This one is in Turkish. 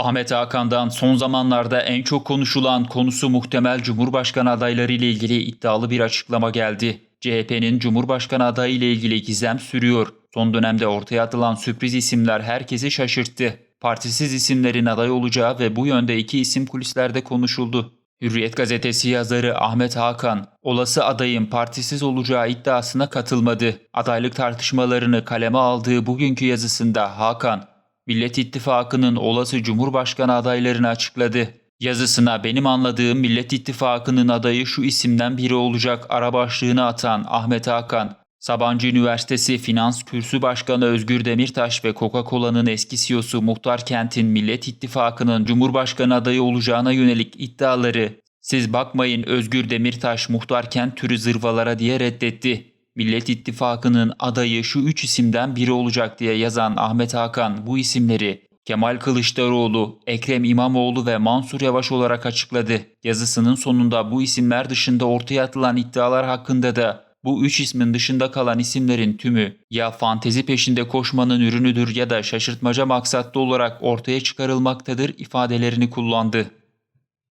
Ahmet Hakan'dan son zamanlarda en çok konuşulan konusu muhtemel Cumhurbaşkanı adayları ile ilgili iddialı bir açıklama geldi. CHP'nin Cumhurbaşkanı adayı ile ilgili gizem sürüyor. Son dönemde ortaya atılan sürpriz isimler herkesi şaşırttı. Partisiz isimlerin aday olacağı ve bu yönde iki isim kulislerde konuşuldu. Hürriyet gazetesi yazarı Ahmet Hakan, olası adayın partisiz olacağı iddiasına katılmadı. Adaylık tartışmalarını kaleme aldığı bugünkü yazısında Hakan, Millet İttifakı'nın olası Cumhurbaşkanı adaylarını açıkladı. Yazısına benim anladığım Millet İttifakı'nın adayı şu isimden biri olacak ara başlığını atan Ahmet Hakan, Sabancı Üniversitesi Finans Kürsü Başkanı Özgür Demirtaş ve Coca-Cola'nın eski CEO'su Muhtar Kent'in Millet İttifakı'nın Cumhurbaşkanı adayı olacağına yönelik iddiaları siz bakmayın Özgür Demirtaş Muhtar Kent türü zırvalara diye reddetti. Millet İttifakı'nın adayı şu üç isimden biri olacak diye yazan Ahmet Hakan bu isimleri Kemal Kılıçdaroğlu, Ekrem İmamoğlu ve Mansur Yavaş olarak açıkladı. Yazısının sonunda bu isimler dışında ortaya atılan iddialar hakkında da bu üç ismin dışında kalan isimlerin tümü ya fantezi peşinde koşmanın ürünüdür ya da şaşırtmaca maksatlı olarak ortaya çıkarılmaktadır ifadelerini kullandı.